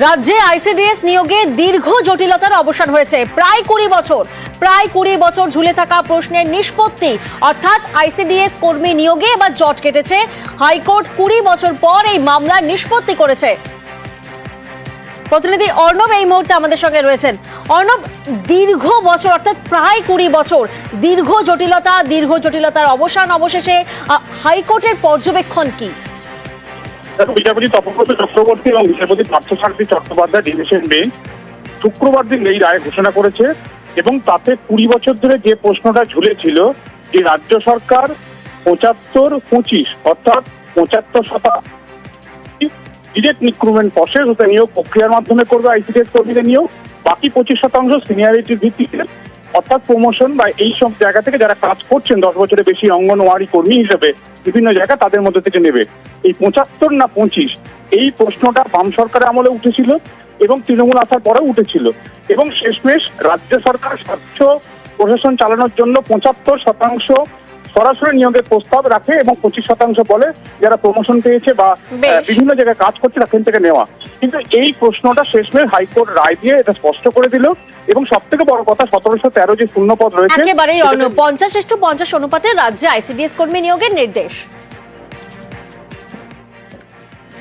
রাজ্যে আইসিডিএস নিয়োগে দীর্ঘ জটিলতার অবসান হয়েছে। প্রায় কুড়ি বছর, প্রায় কুড়ি বছর ঝুলে থাকা প্রশ্নের নিষ্পত্তি। অর্থাৎ আইসিডিএস কর্মী নিয়োগে এবার জট কেটেছে। হাইকোর্ট কুড়ি বছর পর এই মামলার নিষ্পত্তি করেছে। প্রতিনিধি অর্ণব এই মুহূর্তে আমাদের সঙ্গে রয়েছেন। অর্ণব, দীর্ঘ বছর, অর্থাৎ প্রায় কুড়ি বছর, দীর্ঘ জটিলতা, দীর্ঘ জটিলতার অবসান অবশেষে হাইকোর্টের পর্যবেক্ষণ কি? দেখো, বিচারপতি তপব্রত চক্রবর্তী এবং বিচারপতি পার্থসারথী চট্টোপাধ্যায় ডিভিশন বেঞ্চ শুক্রবার দিন এই রায় ঘোষণা করেছে এবং তাতে কুড়ি বছর ধরে যে প্রশ্নটা ঝুলেছিল যে রাজ্য সরকার পঁচাত্তর পঁচিশ অর্থাৎ পঁচাত্তর শতাংশ ডিরেক্ট রিক্রুটমেন্ট প্রসেস ওটা নিয়োগ প্রক্রিয়ার মাধ্যমে করবে আইসিডিএস কর্মীদের নিয়োগ বাকি পঁচিশ শতাংশ সিনিয়রিটির ভিত্তিতে অর্থাৎ প্রমোশন বা এই সব জায়গা থেকে যারা কাজ করছেন, দশ বছরের বেশি অঙ্গনওয়াড়ি কর্মী হিসেবে বিভিন্ন জায়গা তাদের মধ্যে থেকে নেবে। এই পঁচাত্তর না পঁচিশ, এই প্রশ্নটা বাম সরকারের আমলে উঠেছিল এবং তৃণমূল আসার পরেও উঠেছিল। এবং শেষমেশ রাজ্য সরকার স্বচ্ছ প্রশাসন চালানোর জন্য পঁচাত্তর শতাংশ সরাসরি নিয়োগের প্রস্তাব রাখে এবং পঁচিশ শতাংশ বলে যারা প্রমোশন পেয়েছে বা বিভিন্ন জায়গায় কাজ করছে সেখান থেকে নেওয়া। কিন্তু এই প্রশ্নটা শেষমেশ হাইকোর্ট রায় দিয়ে এটা স্পষ্ট করে দিল এবং সব থেকে বড় কথা সতেরোশো তেরো যে শূন্য পদ রয়েছে একেবারেই পঞ্চাশ ইস্টু পঞ্চাশ অনুপাতে রাজ্যে আইসিডিএস কর্মী নিয়োগের নির্দেশ।